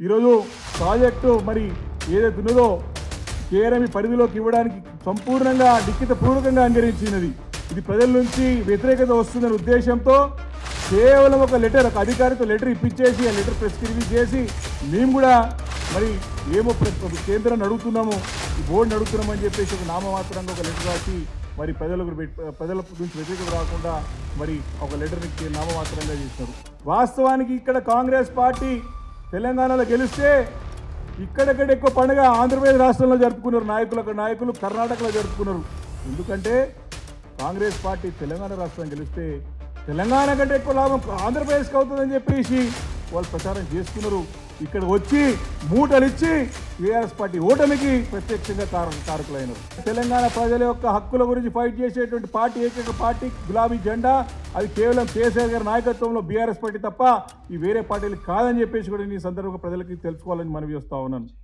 ఈరోజు ప్రాజెక్టు మరి ఏదైతే ఉన్నదో కేరమి పరిధిలోకి ఇవ్వడానికి సంపూర్ణంగా లిఖిత పూర్వకంగా అంగీకరించినది. ఇది ప్రజల నుంచి వ్యతిరేకత వస్తుందనే ఉద్దేశంతో కేవలం ఒక లెటర్ ఒక అధికారితో లెటర్ ఇప్పించేసి ఆ లెటర్ ప్రెస్క్రిబ్ చేసి మేము కూడా మరి ఏమో కేంద్రాన్ని అడుగుతున్నాము ఈ బోర్డుని అడుగుతున్నామని చెప్పేసి ఒక నామమాత్రంగా ఒక లెటర్ రాసి మరి ప్రజలకు ప్రజల నుంచి వ్యతిరేకత రాకుండా మరి ఒక లెటర్ని నామమాత్రంగా చేశారు. వాస్తవానికి ఇక్కడ కాంగ్రెస్ పార్టీ తెలంగాణలో గెలిస్తే ఇక్కడెక్కడ ఎక్కువ పండుగ ఆంధ్రప్రదేశ్ రాష్ట్రంలో జరుపుకున్నారు. నాయకులు అక్కడ నాయకులు కర్ణాటకలో జరుపుకున్నారు. ఎందుకంటే కాంగ్రెస్ పార్టీ తెలంగాణ రాష్ట్రం గెలిస్తే తెలంగాణ కంటే ఎక్కువ లాభం ఆంధ్రప్రదేశ్కి అవుతుందని చెప్పేసి వాళ్ళు ప్రచారం చేసుకున్నారు. ఇక్కడ వచ్చి మూటలిచ్చి వీఆర్ఎస్ పార్టీ ఓటమికి ప్రత్యక్షంగా కారణ కారకులైనరు. తెలంగాణ ప్రజల యొక్క హక్కుల గురించి ఫైట్ చేసేటువంటి పార్టీ ఏకైక పార్టీ గులాబీ జెండా. అది కేవలం కేసీఆర్ గారి నాయకత్వంలో బీఆర్ఎస్ పార్టీ తప్ప ఈ వేరే పార్టీలు కాదని చెప్పేసి కూడా ఈ సందర్భంగా ప్రజలకి తెలుసుకోవాలని మనవి వస్తా ఉన్నాను.